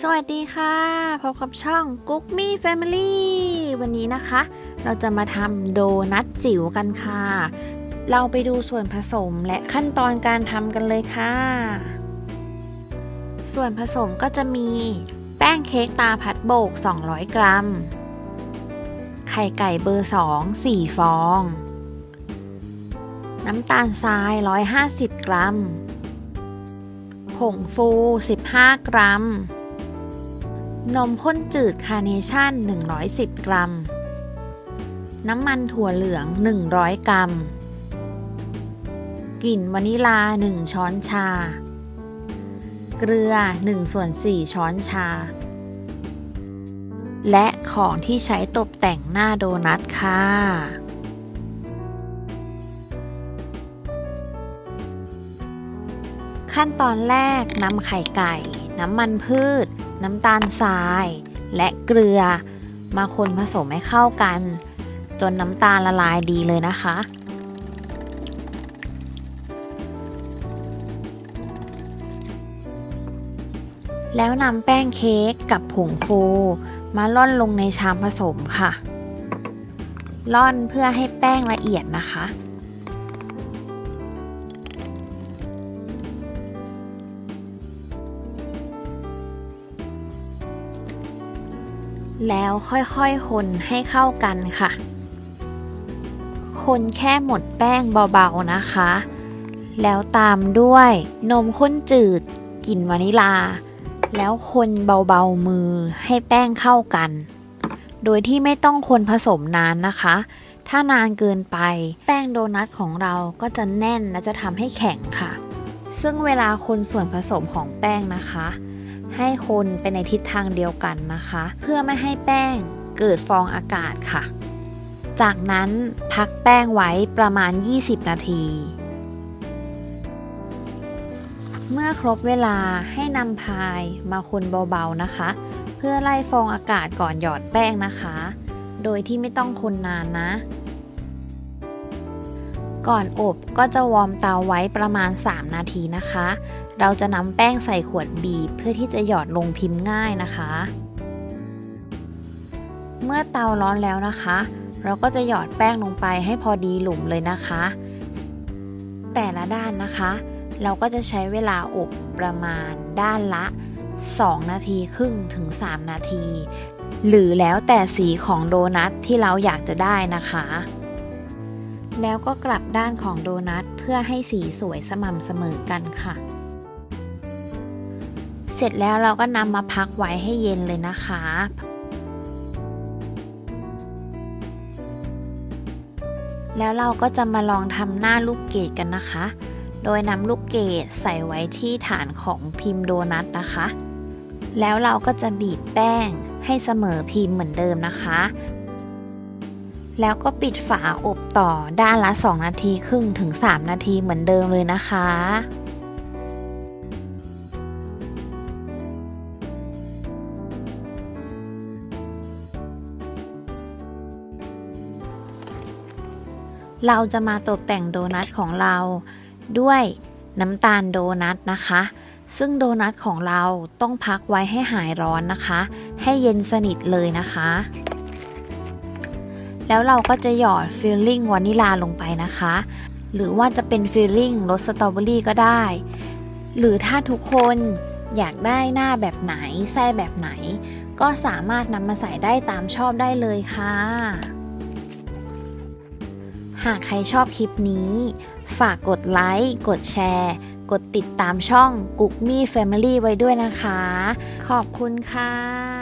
สวัสดีค่ะ พบกับช่อง g o o k m e Family วันนี้นะคะ เราจะมาทำโดนัทจิ๋วกันค่ะ เราไปดูส่วนผสมและขั้นตอนการทำกันเลยค่ะ ส่วนผสมก็จะมี แป้งเค้กตาพัดโบก 200 กรัม ไข่ไก่เบอร์ 2 4 ฟอง น้ำตาลทราย 150 กรัม ผงฟู 15 กรัม นมข้นจืดคาร์เนชั่น 110 กรัม น้ำมันถั่วเหลือง 100 กรัม กลิ่นวานิลา 1 ช้อนชา เกลือ 1 ส่วน 4 ช้อนชา และของที่ใช้ตกแต่งหน้าโดนัทค่ะขั้นตอนแรกนำไข่ไก่ น้ำมันพืช น้ำตาลทราย และเกลือ มาคนผสมให้เข้ากัน จนน้ำตาลละลายดีเลยนะคะ แล้วนำแป้งเค้กกับผงฟู มาล่อนลงในชามผสมค่ะ ล่อนเพื่อให้แป้งละเอียดนะคะ แล้วค่อยๆ คนให้เข้ากันค่ะ คนแค่หมดแป้งเบาๆนะคะ แล้วตามด้วยนมข้นจืดกลิ่นวานิลา แล้วคนเบาๆมือให้แป้งเข้ากัน โดยที่ไม่ต้องคนผสมนานนะคะ ถ้านานเกินไปแป้งโดนัทของเราก็จะแน่นและจะทำให้แข็งค่ะ ซึ่งเวลาคนส่วนผสมของแป้งนะคะ ให้คนไปในทิศทางเดียวกันนะคะ เพื่อไม่ให้แป้งเกิดฟองอากาศค่ะ จากนั้นพักแป้งไว้ประมาณ 20 นาที เมื่อครบเวลาให้นำพายมาคนเบาๆนะคะ เพื่อไล่ฟองอากาศก่อนหยอดแป้งนะคะ โดยที่ไม่ต้องคนนานนะก่อนอบก็จะวอร์มเตาไว้ประมาณ 3 นาทีนะคะ เราจะนำแป้งใส่ขวดบีบเพื่อที่จะหยอดลงพิมพ์ง่ายนะคะ เมื่อเตาร้อนแล้วนะคะ เราก็จะหยอดแป้งลงไปให้พอดีหลุมเลยนะคะ แต่ละด้านนะคะ เราก็จะใช้เวลาอบประมาณด้านละ 2 นาทีครึ่งถึง 3 นาที หรือแล้วแต่สีของโดนัทที่เราอยากจะได้นะคะแล้วก็กลับด้านของโดนัทเพื่อให้สีสวยสม่ำเสมอกันค่ะ เสร็จแล้วเราก็นำมาพักไว้ให้เย็นเลยนะคะ แล้วเราก็จะมาลองทำหน้าลูกเกดกันนะคะ โดยนำลูกเกดใส่ไว้ที่ฐานของพิมพ์โดนัทนะคะ แล้วเราก็จะบีบแป้งให้เสมอพิมพ์เหมือนเดิมนะคะ แล้วก็ปิดฝาอบต่อด้านละ 2 นาทีครึ่งถึง 3 นาทีเหมือนเดิมเลยนะคะ เราจะมาตกแต่งโดนัทของเรา ด้วยน้ำตาลโดนัทนะคะ ซึ่งโดนัทของเราต้องพักไว้ให้หายร้อนนะคะ ให้เย็นสนิทเลยนะคะ แล้วเราก็จะหยอดฟิลลิ่งวานิลาลงไปนะคะ หรือว่าจะเป็นฟิลลิ่งรสสตรอเบอรี่ก็ได้ หรือถ้าทุกคนอยากได้หน้าแบบไหนไส้แบบไหน ก็สามารถนำมาใส่ได้ตามชอบได้เลยค่ะ หากใครชอบคลิปนี้ ฝากกดไลค์ กดแชร์ กดติดตามช่อง g o o k m e Family ไว้ด้วยนะคะ ขอบคุณค่ะ